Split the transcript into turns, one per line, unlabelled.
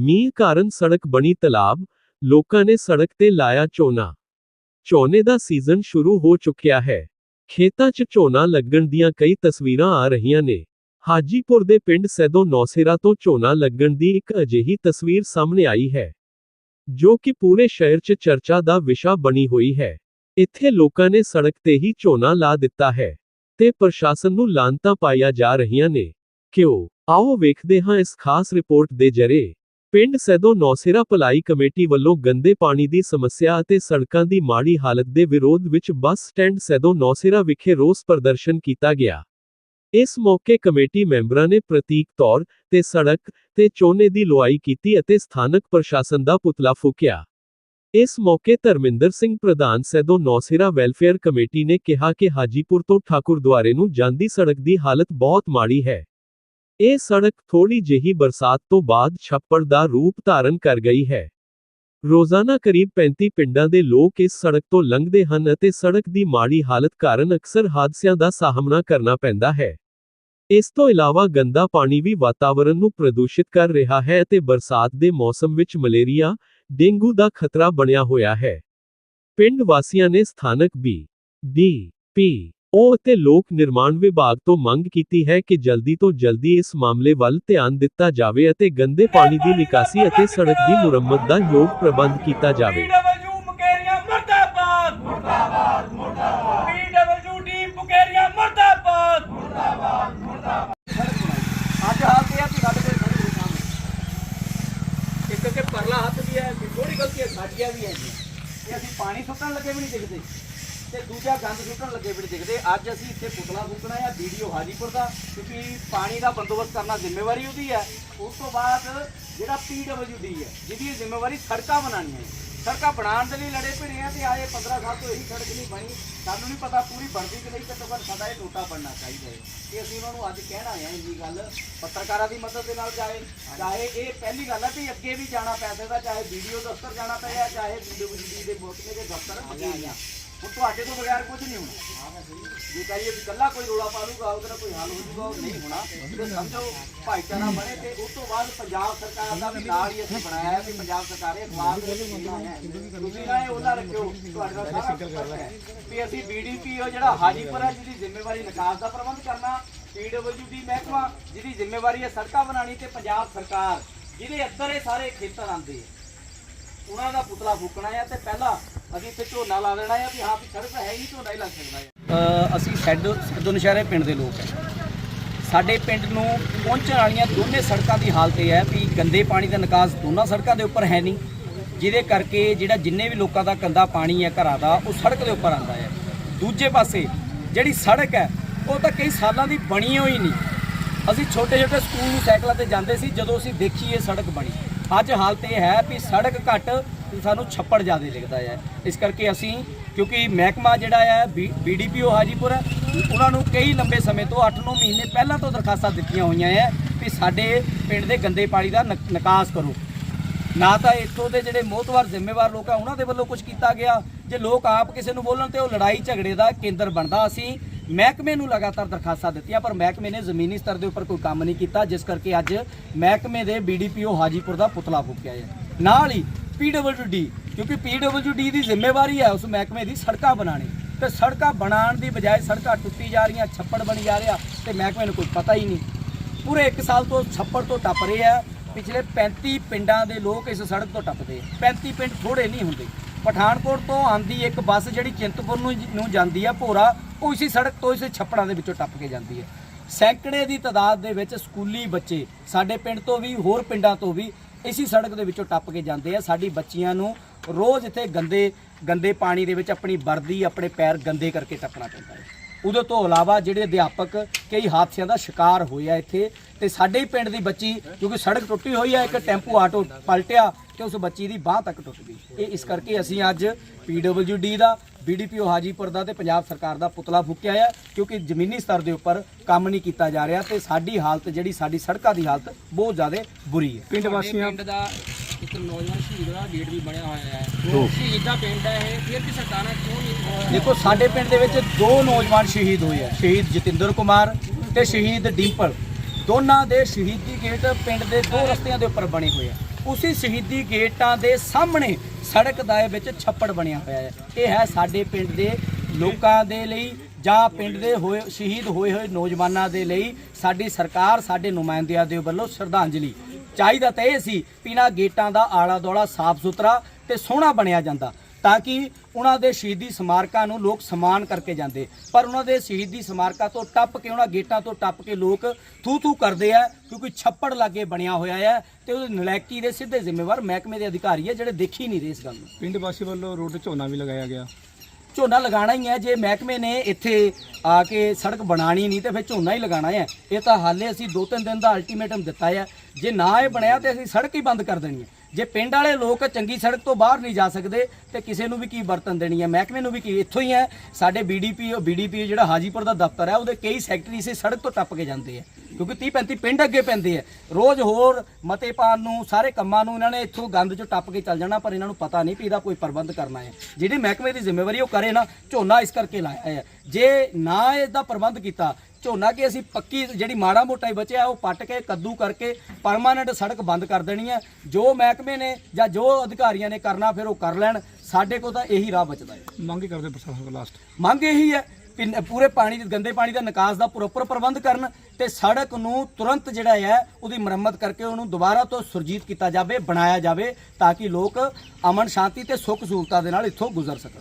ਮੀਂਹ ਕਾਰਨ ਸੜਕ ਬਣੀ ਤਲਾਬ, ਲੋਕਾਂ ਨੇ ਸੜਕ ਤੇ ਲਾਇਆ ਝੋਨਾ। ਝੋਨੇ ਦਾ ਸੀਜ਼ਨ ਸ਼ੁਰੂ ਹੋ ਚੁੱਕਿਆ ਹੈ। ਖੇਤਾਂ 'ਚ ਝੋਨਾ ਲੱਗਣ ਦੀਆਂ ਕਈ ਤਸਵੀਰਾਂ ਆ ਰਹੀਆਂ ਨੇ। ਹਾਜੀਪੁਰ ਦੇ ਪਿੰਡ ਸੈਦੋ ਨੌਸੇਰਾ ਤੋਂ ਝੋਨਾ ਲੱਗਣ ਦੀ ਇੱਕ ਅਜਿਹੀ ਤਸਵੀਰ ਸਾਹਮਣੇ ਆਈ ਹੈ, ਜੋ ਕਿ ਪੂਰੇ ਸ਼ਹਿਰ 'ਚ ਚਰਚਾ ਦਾ ਵਿਸ਼ਾ ਬਣੀ ਹੋਈ ਹੈ। ਇੱਥੇ ਲੋਕਾਂ ਨੇ ਸੜਕ ਤੇ ਹੀ ਝੋਨਾ ਲਾ ਦਿੱਤਾ ਹੈ ਤੇ ਪ੍ਰਸ਼ਾਸਨ ਨੂੰ ਲਾਂਤਾਂ ਪਾਈਆਂ ਜਾ ਰਹੀਆਂ ਨੇ। ਕਿਉਂ ਆਓ ਵੇਖਦੇ ਹਾਂ ਇਸ ਖਾਸ ਰਿਪੋਰਟ ਦੇ ਜਰੇ ਪਿੰਡ ਸੈਦੋ ਨੌਸੇਰਾ ਭਲਾਈ ਕਮੇਟੀ ਵੱਲੋਂ ਗੰਦੇ ਪਾਣੀ ਦੀ ਸਮੱਸਿਆ ਅਤੇ ਸੜਕਾਂ ਦੀ ਮਾੜੀ ਹਾਲਤ ਦੇ ਵਿਰੋਧ ਵਿੱਚ ਬੱਸ ਸਟੈਂਡ ਸੈਦੋ ਨੌਸੇਰਾ ਵਿਖੇ ਰੋਸ ਪ੍ਰਦਰਸ਼ਨ ਕੀਤਾ ਗਿਆ। ਇਸ ਮੌਕੇ ਕਮੇਟੀ ਮੈਂਬਰਾਂ ਨੇ ਪ੍ਰਤੀਕ ਤੌਰ ਤੇ ਸੜਕ ਤੇ ਚੋਨੇ ਦੀ ਲੁਆਈ ਕੀਤੀ ਅਤੇ ਸਥਾਨਕ ਪ੍ਰਸ਼ਾਸਨ ਦਾ ਪੁਤਲਾ ਫੂਕਿਆ। ਇਸ ਮੌਕੇ ਧਰਮਿੰਦਰ ਸਿੰਘ ਪ੍ਰਧਾਨ ਸੈਦੋ ਨੌਸੇਰਾ ਵੈਲਫੇਅਰ ਕਮੇਟੀ ਨੇ ਕਿਹਾ ਕਿ ਹਾਜੀਪੁਰ ਤੋਂ ਠਾਕੁਰਦੁਆਰੇ ਨੂੰ ਜਾਂਦੀ ਸੜਕ ਦੀ ਹਾਲਤ ਬਹੁਤ ਮਾੜੀ ਹੈ। ਇਹ ਸੜਕ ਥੋੜੀ ਜਿਹੀ ਬਰਸਾਤ ਤੋਂ ਬਾਅਦ ਛੱਪੜ ਦਾ ਰੂਪ ਧਾਰਨ ਕਰ ਗਈ ਹੈ। ਰੋਜ਼ਾਨਾ ਕਰੀਬ 35 ਪਿੰਡਾਂ ਦੇ ਲੋਕ ਇਸ ਸੜਕ ਤੋਂ ਲੰਘਦੇ ਹਨ ਅਤੇ ਸੜਕ ਦੀ ਮਾੜੀ ਹਾਲਤ ਕਾਰਨ ਅਕਸਰ ਹਾਦਸਿਆਂ ਦਾ ਸਾਹਮਣਾ ਕਰਨਾ ਪੈਂਦਾ ਹੈ। ਇਸ ਤੋਂ ਇਲਾਵਾ ਗੰਦਾ ਪਾਣੀ ਵੀ ਵਾਤਾਵਰਣ ਨੂੰ ਪ੍ਰਦੂਸ਼ਿਤ ਕਰ ਰਿਹਾ ਹੈ ਅਤੇ ਬਰਸਾਤ ਦੇ ਮੌਸਮ ਵਿੱਚ ਮਲੇਰੀਆ, ਡੇਂਗੂ ਦਾ ਖਤਰਾ ਬਣਿਆ ਹੋਇਆ ਹੈ। ਪਿੰਡ ਵਾਸੀਆਂ ਨੇ ਸਥਾਨਕ ਬੀ, ਡੀ, ਪੀ ਉਹ ਅਤੇ ਲੋਕ ਨਿਰਮਾਣ ਵਿਭਾਗ ਤੋਂ ਮੰਗ ਕੀਤੀ ਹੈ ਕਿ ਜਲਦੀ ਤੋਂ ਜਲਦੀ ਇਸ ਮਾਮਲੇ ਵੱਲ ਧਿਆਨ ਦਿੱਤਾ ਜਾਵੇ ਅਤੇ ਗੰਦੇ ਪਾਣੀ ਦੀ ਨਿਕਾਸੀ ਅਤੇ ਸੜਕ ਦੀ ਮੁਰੰਮਤ ਦਾ ਯੋਗ ਪ੍ਰਬੰਧ ਕੀਤਾ ਜਾਵੇ।
ਪੀਡਬਲਯੂ ਮੁਕੇਰੀਆਂ ਮਰਦਾਬਾਦ। ਮਰਦਾਬਾਦ ਮਰਦਾਬਾਦ ਪੀਡਬਲਯੂ ਟੀਮ ਮੁਕੇਰੀਆਂ ਮਰਦਾਬਾਦ।
ਅੱਜ ਹਾਲ ਤੇ ਆ ਕਿ ਸਾਡੇ ਕੋਲ ਖੜੀ ਹੋਈ ਸਾਹਮਣੇ ਇੱਕ ਕਿ ਪਰਲਾ ਹੱਥ ਵੀ ਹੈ ਥੋੜੀ ਗਲਤੀ ਹੈ ਸਾਡੀਆਂ ਵੀ ਹੈ ਜੀ ਤੇ ਅਸੀਂ ਪਾਣੀ ਸੁੱਟਣ ਲੱਗੇ ਵੀ ਨਹੀਂ ਦਿਖਦੇ। ਤੇ ਦੂਜਾ ਗੰਦ ਸੁੱਟਣ ਲੱਗੇ ਫਿਰ ਦੇਖਦੇ। ਅੱਜ ਅਸੀਂ ਇੱਥੇ ਪੁਤਲਾ ਫੂਕਣਾ ਹੈ ਵੀਡੀਓ ਹਾਜੀਪੁਰ ਦਾ, ਕਿਉਂਕਿ ਪਾਣੀ ਦਾ ਬੰਦੋਬਸਤ ਕਰਨਾ ਜ਼ਿੰਮੇਵਾਰੀ ਉਹਦੀ ਹੈ। ਉਸ ਤੋਂ ਬਾਅਦ ਜਿਹੜਾ ਪੀਡਬਲਯੂਡੀ ਹੈ, ਜਿਹਦੀ ਜ਼ਿੰਮੇਵਾਰੀ ਸੜਕਾਂ ਬਣਾਉਣੀਆਂ ਹੈ। ਸੜਕਾਂ ਬਣਾਉਣ ਦੇ ਲਈ ਲੜੇ ਭਿੜੇ ਆ ਤੇ ਆਏ 15 ਸਾਲ ਤੋਂ ਇਹੀ ਸੜਕ ਨਹੀਂ ਬਣੀ। ਸਾਨੂੰ ਨਹੀਂ ਪਤਾ ਪੂਰੀ ਬਣਦੀ ਕਿ ਨਹੀਂ, ਘੱਟੋ ਘੱਟ ਸਾਡਾ ਇਹ ਟੋਟਾ ਬਣਨਾ ਚਾਹੀਦਾ ਹੈ। ਕਿ ਅਸੀਂ ਉਹਨਾਂ ਨੂੰ ਅੱਜ ਕਹਿਣਾ ਹੈ ਇਹ ਗੱਲ, ਪੱਤਰਕਾਰਾਂ ਦੀ ਮਦਦ ਦੇ ਨਾਲ ਜਾਏ ਚਾਹੇ ਇਹ ਪਹਿਲੀ ਗੱਲ ਹੈ ਵੀ ਅੱਗੇ ਵੀ ਜਾਣਾ ਪੈ ਸਕਦਾ, ਚਾਹੇ ਵੀਡੀਓ ਦਫ਼ਤਰ ਜਾਣਾ ਪਏ ਚਾਹੇ ਵੀਡੀਓ ਦੇ ਮੋਟਨੇ ਦੇ ਦਫ਼ਤਰ ਮਜੀਆਂ ਹੁਣ ਤੁਹਾਡੇ ਤੋਂ ਬਗੈਰ ਕੁਝ ਨਹੀਂ ਹੋਣਾ। ਜੇ ਕਹੀਏ ਵੀ ਕੱਲਾ ਕੋਈ ਰੋਲਾ ਪਾ ਲੂਗਾ ਉਹਦਾ ਕੋਈ ਹੱਲ ਹੋ ਜੂਗਾ ਨਹੀਂ ਹੋਣਾ। ਤੇ ਸਮਝੋ, ਭਾਈਚਾਰਾ ਬਣੇ ਤੇ ਉਸ ਤੋਂ ਬਾਅਦ ਪੰਜਾਬ ਸਰਕਾਰ ਦਾ ਵੀ ਨਾਲ ਹੀ ਅਸੀਂ ਬਣਾਇਆ ਹੈ ਕਿ ਪੰਜਾਬ ਸਰਕਾਰ ਅਖਬਾਰ ਦੇ ਵਿੱਚ ਹੈ। ਤੁਸੀਂ ਨਾ ਇਹ ਉਹਦਾ ਰੱਖਿਓ, ਤੁਹਾਡੇ ਸਾਰਾ ਸੰਪਰਕ ਹੈ। ਵੀ ਅਸੀਂ ਬੀਡੀਪੀਓ ਜਿਹੜਾ ਹਾਜੀਪੁਰ ਹੈ, ਜਿਹਦੀ ਜ਼ਿੰਮੇਵਾਰੀ ਨਿਕਾਸ ਦਾ ਪ੍ਰਬੰਧ ਕਰਨਾ ਪੀਡਬਲਯੂਡੀ ਮਹਿਕਮਾ, ਜਿਹਦੀ ਜ਼ਿੰਮੇਵਾਰੀ ਹੈ ਸੜਕਾਂ ਬਣਾਉਣੀ ਤੇ ਪੰਜਾਬ ਸਰਕਾਰ, ਜਿਹਦੇ ਅੰਦਰ ਇਹ ਸਾਰੇ ਖੇਤਰ ਆਉਂਦੇ ਆ ਉਹਨਾਂ ਦਾ ਪੁਤਲਾ ਫੂਕਣਾ ਹੈ ਤੇ ਪਹਿਲਾਂ ਅਸੀਂ ਇੱਥੇ ਝੋਨਾ ਲਾ ਦੇਣਾ ਹੈ ਵੀ ਹਾਂ ਵੀ ਸੜਕ ਹੈ ਹੀ ਝੋਨਾ ਹੀ ਲੱਗ ਸਕਦਾ ਹੈ ਅਸੀਂ ਸੈਡ ਸੈਦੋ ਨਸ਼ਹਿਰੇ ਪਿੰਡ ਦੇ ਲੋਕ ਹੈ ਸਾਡੇ ਪਿੰਡ ਨੂੰ ਪਹੁੰਚਣ ਵਾਲੀਆਂ ਦੋਨੇ ਸੜਕਾਂ ਦੀ ਹਾਲਤ ਇਹ ਹੈ ਵੀ ਗੰਦੇ ਪਾਣੀ ਦਾ ਨਿਕਾਸ ਦੋਨਾਂ ਸੜਕਾਂ ਦੇ ਉੱਪਰ ਹੈ ਨਹੀਂ, ਜਿਹਦੇ ਕਰਕੇ ਜਿਹੜਾ ਜਿੰਨੇ ਵੀ ਲੋਕਾਂ ਦਾ ਗੰਦਾ ਪਾਣੀ ਹੈ ਘਰਾਂ ਦਾ, ਉਹ ਸੜਕ ਦੇ ਉੱਪਰ ਆਉਂਦਾ ਹੈ। ਦੂਜੇ ਪਾਸੇ ਜਿਹੜੀ ਸੜਕ ਹੈ, ਉਹ ਤਾਂ ਕਈ ਸਾਲਾਂ ਦੀ ਬਣੀ ਹੋਈ ਨਹੀਂ। ਅਸੀਂ ਛੋਟੇ ਛੋਟੇ ਸਕੂਲ ਨੂੰ ਸਾਈਕਲਾਂ ਤੇ ਜਾਂਦੇ ਸੀ, ਜਦੋਂ ਅਸੀਂ ਦੇਖੀ ਇਹ ਸੜਕ ਬਣੀ। ਅੱਜ ਹਾਲਤ ਇਹ ਹੈ ਵੀ ਸੜਕ ਘੱਟ ਸਾਨੂੰ ਛੱਪੜ ਜ਼ਿਆਦਾ ਲਿਖਦਾ ਹੈ। ਇਸ ਕਰਕੇ ਅਸੀਂ, ਕਿਉਂਕਿ ਮਹਿਕਮਾ ਜਿਹੜਾ ਹੈ ਬੀਡੀਪੀਓ ਹਾਜੀਪੁਰ, ਉਹਨਾਂ ਨੂੰ ਕਈ ਲੰਬੇ ਸਮੇਂ ਤੋਂ 8-9 ਮਹੀਨੇ ਪਹਿਲਾਂ ਤੋਂ ਦਰਖਾਸਤਾਂ ਦਿੱਤੀਆਂ ਹੋਈਆਂ ਹੈ ਵੀ ਸਾਡੇ ਪਿੰਡ ਦੇ ਗੰਦੇ ਪਾਣੀ ਦਾ ਨਿਕ- ਨਿਕਾਸ ਕਰੋ। ਨਾ ਤਾਂ ਇੱਥੋਂ ਦੇ ਜਿਹੜੇ ਮੋਹਤਵਾਰ ਜ਼ਿੰਮੇਵਾਰ ਲੋਕ ਆ, ਉਹਨਾਂ ਦੇ ਵੱਲੋਂ ਕੁਝ ਕੀਤਾ ਗਿਆ। ਜੇ ਲੋਕ ਆਪ ਕਿਸੇ ਨੂੰ ਬੋਲਣ ਤੇ ਉਹ ਲੜਾਈ ਝਗੜੇ ਦਾ ਕੇਂਦਰ ਬਣਦਾ, ਅਸੀਂ ਮਹਿਕਮੇ ਨੂੰ ਲਗਾਤਾਰ ਦਰਖਾਸਤਾਂ ਦਿੱਤੀਆਂ, ਪਰ ਮਹਿਕਮੇ ਨੇ ਜ਼ਮੀਨੀ ਸਤਰ ਦੇ ਉੱਪਰ ਕੋਈ ਕੰਮ ਨਹੀਂ ਕੀਤਾ, ਜਿਸ ਕਰਕੇ ਅੱਜ ਮਹਿਕਮੇ ਦੇ ਬੀਡੀਪੀਓ ਹਾਜੀਪੁਰ ਦਾ ਪੁਤਲਾ ਫੂਕਿਆ ਹੈ। ਨਾਲ ਹੀ ਪੀਡਬਲਯੂਡੀ ਕਿਉਂਕਿ ਪੀਡਬਲਯੂਡੀ ਦੀ ਜ਼ਿੰਮੇਵਾਰੀ ਹੈ ਉਸ ਮਹਿਕਮੇ ਦੀ ਸੜਕਾਂ ਬਣਾਉਣੀ। ਤੇ ਸੜਕਾਂ ਬਣਾਉਣ ਦੀ ਬਜਾਏ ਸੜਕਾਂ ਟੁੱਟੀ ਜਾ ਰਹੀਆਂ, ਛੱਪੜ ਬਣੀ ਜਾ ਰਿਹਾ, ਤੇ ਮਹਿਕਮੇ ਨੂੰ ਕੋਈ ਪਤਾ ਹੀ ਨਹੀਂ। ਪੂਰੇ 1 ਸਾਲ ਤੋਂ ਛੱਪੜ ਤੋਂ ਟੱਪ ਰਹੇ ਆ। ਪਿਛਲੇ 35 ਪਿੰਡਾਂ ਦੇ ਲੋਕ ਇਸ ਸੜਕ ਤੋਂ ਟੱਪਦੇ ਆ। 35 ਪਿੰਡ ਥੋੜੇ ਨਹੀਂ ਹੁੰਦੇ। ਪਠਾਨਕੋਟ ਤੋਂ ਆਂਦੀ ਇੱਕ ਬੱਸ ਜਿਹੜੀ ਚਿੰਤਪੁਰ ਨੂੰ ਨੂੰ ਜਾਂਦੀ ਆ ਭੋਰਾ, ਉਹ ਇਸੇ ਸੜਕ ਤੋਂ ਇਸੇ ਛੱਪੜਾਂ ਦੇ ਵਿੱਚੋਂ ਟੱਪ ਕੇ ਜਾਂਦੀ ਹੈ। ਸੈਂਕੜੇ ਦੀ ਤਾਦਾਦ ਦੇ ਵਿੱਚ ਸਕੂਲੀ ਬੱਚੇ ਸਾਡੇ ਪਿੰਡ ਤੋਂ ਵੀ, ਹੋਰ ਪਿੰਡਾਂ ਤੋਂ ਵੀ ਇਸੇ ਸੜਕ ਦੇ ਵਿੱਚੋਂ ਟੱਪ ਕੇ ਜਾਂਦੇ ਆ। ਸਾਡੀ ਬੱਚੀਆਂ ਨੂੰ ਰੋਜ਼ ਇੱਥੇ ਗੰਦੇ ਗੰਦੇ ਪਾਣੀ ਦੇ ਵਿੱਚ ਆਪਣੀ ਵਰਦੀ, ਆਪਣੇ ਪੈਰ ਗੰਦੇ ਕਰਕੇ ਟੱਪਣਾ ਪੈਂਦਾ ਹੈ। ਉਦੋਂ ਤੋਂ ਇਲਾਵਾ ਜਿਹੜੇ ਅਧਿਆਪਕ ਕਈ ਹਾਦਸਿਆਂ ਦਾ ਸ਼ਿਕਾਰ ਹੋਏ ਆ ਇੱਥੇ ਤੇ ਸਾਡੇ ਹੀ ਪਿੰਡ ਦੀ ਬੱਚੀ ਕਿਉਂਕਿ ਸੜਕ ਟੁੱਟੀ ਹੋਈ ਹੈ ਇੱਕ ਟੈਂਪੂ ਆਟੋ ਪਲਟਿਆ ਤੇ ਉਸ ਬੱਚੀ ਦੀ ਬਾਹ ਤੱਕ ਟੁੱਟ ਗਈ। ਇਹ ਇਸ ਕਰਕੇ ਅਸੀਂ ਅੱਜ ਪੀਡਬਲਯੂਡੀ ਦਾ ਬੀਡੀਪੀਓ ਹਾਜੀਪੁਰ ਦਾ ਤੇ ਪੰਜਾਬ ਸਰਕਾਰ ਦਾ ਪੁਤਲਾ ਫੂਕਿਆ ਹੈ ਕਿਉਂਕਿ ਜ਼ਮੀਨੀ ਸਤਰ ਦੇ ਉੱਪਰ ਕੰਮ ਨਹੀਂ ਕੀਤਾ ਜਾ ਰਿਹਾ ਤੇ ਸਾਡੀ ਹਾਲਤ ਜਿਹੜੀ ਸਾਡੀ ਸੜਕਾਂ ਦੀ ਹਾਲਤ ਬਹੁਤ ਜ਼ਿਆਦਾ ਬੁਰੀ ਹੈ। ਪਿੰਡ ਵਾਸੀਆਂ
ਪਿੰਡ ਦਾ ਇੱਕ ਨੌਜਵਾਨ ਸ਼ਹੀਦ ਦਾ ਗੇਟ ਵੀ ਬਣਿਆ ਹੋਇਆ ਹੈ। ਸ਼ਹੀਦ ਦਾ ਪਿੰਡ ਹੈ ਇਹ। ਫਿਰ ਵੀ ਸਰਕਾਰਾਂ ਕਿਉਂ ਨਹੀਂ
ਦੇਖੋ ਸਾਡੇ ਪਿੰਡ ਦੇ ਵਿੱਚ ਦੋ ਨੌਜਵਾਨ ਸ਼ਹੀਦ ਹੋਏ ਆ। ਸ਼ਹੀਦ ਜਤਿੰਦਰ ਕੁਮਾਰ ਤੇ ਸ਼ਹੀਦ ਡਿੰਪਲ। ਦੋਨਾਂ ਦੇ ਸ਼ਹੀਦੀ ਗੇਟ ਪਿੰਡ ਦੇ ਦੋ ਰਸਤਿਆਂ ਦੇ ਉੱਪਰ ਬਣੇ ਹੋਏ ਆ। ਉਸੇ ਸ਼ਹੀਦੀ ਗੇਟਾਂ ਦੇ ਸਾਹਮਣੇ ਸੜਕ ਦਾ ਵਿੱਚ ਛੱਪੜ ਬਣਿਆ ਹੋਇਆ ਹੈ। ਇਹ ਹੈ ਸਾਡੇ ਪਿੰਡ ਦੇ ਲੋਕਾਂ ਦੇ ਲਈ ਜਾਂ ਪਿੰਡ ਦੇ ਹੋਏ ਸ਼ਹੀਦ ਹੋਏ ਹੋਏ ਨੌਜਵਾਨਾਂ ਦੇ ਲਈ ਸਾਡੀ ਸਰਕਾਰ ਸਾਡੇ ਨੁਮਾਇੰਦਿਆਂ ਦੇ ਵੱਲੋਂ ਸ਼ਰਧਾਂਜਲੀ। ਚਾਹੀਦਾ ਤਾਂ ਇਹ ਸੀ ਵੀ ਇਹਨਾਂ ਗੇਟਾਂ ਦਾ ਆਲਾ ਦੁਆਲਾ ਸਾਫ਼ ਸੁਥਰਾ ਤੇ ਸੋਹਣਾ ਬਣਿਆ ਜਾਂਦਾ, ਤਾਂ ਕਿ ਉਹਨਾਂ ਦੇ ਸ਼ਹੀਦੀ ਸਮਾਰਕਾਂ ਨੂੰ ਲੋਕ ਸਮਾਨ ਕਰਕੇ ਜਾਂਦੇ। ਪਰ ਉਹਨਾਂ ਦੇ ਸ਼ਹੀਦੀ ਸਮਾਰਕਾਂ ਤੋਂ ਟੱਪ ਕੇ, ਉਹਨਾਂ ਗੇਟਾਂ ਤੋਂ ਟੱਪ ਕੇ ਲੋਕ ਥੂ ਥੂ ਕਰਦੇ ਆ, ਕਿਉਂਕਿ ਛੱਪੜ ਲਾਗੇ ਬਣਿਆ ਹੋਇਆ ਹੈ ਤੇ ਉਹਦੀ ਨਲੈਕੀ ਦੇ ਸਿੱਧੇ ਜ਼ਿੰਮੇਵਾਰ ਮਹਿਕਮੇ ਦੇ ਅਧਿਕਾਰੀ ਹੈ ਜਿਹੜੇ ਦੇਖੀ ਨਹੀਂ ਰਹੇ ਇਸ ਗੱਲ ਨੂੰ।
ਪਿੰਡ ਵਾਸੀ ਵੱਲੋਂ ਰੋਡ ਝੋਨਾ ਵੀ ਲਗਾਇਆ ਗਿਆ।
ਝੋਨਾ ਲਗਾਉਣਾ ਹੀ ਹੈ। ਜੇ ਮਹਿਕਮੇ ਨੇ ਇੱਥੇ ਆ ਕੇ ਸੜਕ ਬਣਾਣੀ ਨਹੀਂ ਤੇ ਫਿਰ ਝੋਨਾ ਹੀ ਲਗਾਉਣਾ ਹੈ। ਇਹ ਤਾਂ ਹਾਲੇ ਅਸੀਂ ਦੋ ਤਿੰਨ ਦਿਨ ਦਾ ਅਲਟੀਮੇਟਮ ਦਿੱਤਾ ਹੈ। ਜੇ ਨਾ ਇਹ ਬਣਿਆ ਤੇ ਅਸੀਂ ਸੜਕ ਹੀ ਬੰਦ ਕਰ ਦੇਣੀ ਹੈ। ਜੇ ਪਿੰਡ ਵਾਲੇ ਲੋਕ ਚੰਗੀ ਸੜਕ ਤੋਂ ਬਾਹਰ ਨਹੀਂ ਜਾ ਸਕਦੇ, ਤੇ ਕਿਸੇ ਨੂੰ ਵੀ ਕੀ ਵਰਤਨ ਦੇਣੀ ਹੈ? ਮਹਿਕਮੇ ਨੂੰ ਵੀ ਕੀ? ਇੱਥੋਂ ਹੀ ਹੈ। ਸਾਡੇ ਬੀਡੀਪੀ ਬੀਡੀਪੀ ਜਿਹੜਾ ਹਾਜੀਪੁਰ ਦਾ ਦਫ਼ਤਰ ਹੈ, ਉਹਦੇ ਕਈ ਸੈਕਟਰੀ ਇਸੇ ਸੜਕ ਤੋਂ ਟੱਪ ਕੇ ਜਾਂਦੇ ਆ ਕਿਉਂਕਿ 30 35 ਪਿੰਡ ਅੱਗੇ ਪੈਂਦੇ ਆ ਰੋਜ਼ ਹੋਰ ਮਤੇ ਪਾਣ ਨੂੰ, ਸਾਰੇ ਕੰਮਾਂ ਨੂੰ ਇਹਨਾਂ ਨੇ ਇੱਥੋਂ ਗੰਦ ਚੋਂ ਟੱਪ ਕੇ ਚੱਲ ਜਾਣਾ, ਪਰ ਇਹਨਾਂ ਨੂੰ ਪਤਾ ਨਹੀਂ ਵੀ ਇਹਦਾ ਕੋਈ ਪ੍ਰਬੰਧ ਕਰਨਾ ਹੈ। ਜਿਹੜੀ ਮਹਿਕਮੇ ਦੀ ਜ਼ਿੰਮੇਵਾਰੀ ਉਹ ਕਰੇ ਨਾ, ਝੋਨਾ ਇਸ ਕਰਕੇ ਲਾਇਆ ਹੈ। ਜੇ ਨਾ ਇਹਦਾ ਪ੍ਰਬੰਧ ਕੀਤਾ ਝੋਨਾ ਕਿ ਅਸੀਂ ਪੱਕੀ ਜਿਹੜੀ ਮਾੜਾ ਮੋਟਾ ਹੀ ਬਚਿਆ ਉਹ ਪੱਟ ਕੇ ਕੱਦੂ ਕਰਕੇ ਪਰਮਾਨੈਂਟ ਸੜਕ ਬੰਦ ਕਰ ਦੇਣੀ ਹੈ। ਜੋ ਮਹਿਕਮੇ ਨੇ ਜਾਂ ਜੋ ਅਧਿਕਾਰੀਆਂ ਨੇ ਕਰਨਾ ਫਿਰ ਉਹ ਕਰ ਲੈਣ। ਸਾਡੇ ਕੋਲ ਤਾਂ ਇਹੀ ਰਾਹ ਬਚਦਾ ਹੈ।
ਮੰਗ ਹੀ ਕਰਦੇ ਪ੍ਰਸ਼ਾਸਨ ਕੋਲ ਲਾਸਟ
ਮੰਗ ਇਹੀ ਹੈ ਕਿ ਪੂਰੇ ਪਾਣੀ ਦੇ ਗੰਦੇ ਪਾਣੀ ਦਾ ਨਿਕਾਸ ਦਾ ਪ੍ਰੋਪਰ ਪ੍ਰਬੰਧ ਕਰਨ ਤੇ ਸੜਕ ਨੂੰ ਤੁਰੰਤ ਜਿਹੜਾ ਹੈ ਉਹਦੀ ਮੁਰੰਮਤ ਕਰਕੇ ਉਹਨੂੰ ਦੁਬਾਰਾ ਤੋਂ ਸੁਰਜੀਤ ਕੀਤਾ ਜਾਵੇ ਬਣਾਇਆ ਜਾਵੇ ਤਾਂ ਕਿ ਲੋਕ ਅਮਨ ਸ਼ਾਂਤੀ ਤੇ ਸੁੱਖ ਸਹੂਲਤਾਂ ਦੇ ਨਾਲ ਇੱਥੋਂ ਗੁਜ਼ਰ ਸਕਣ।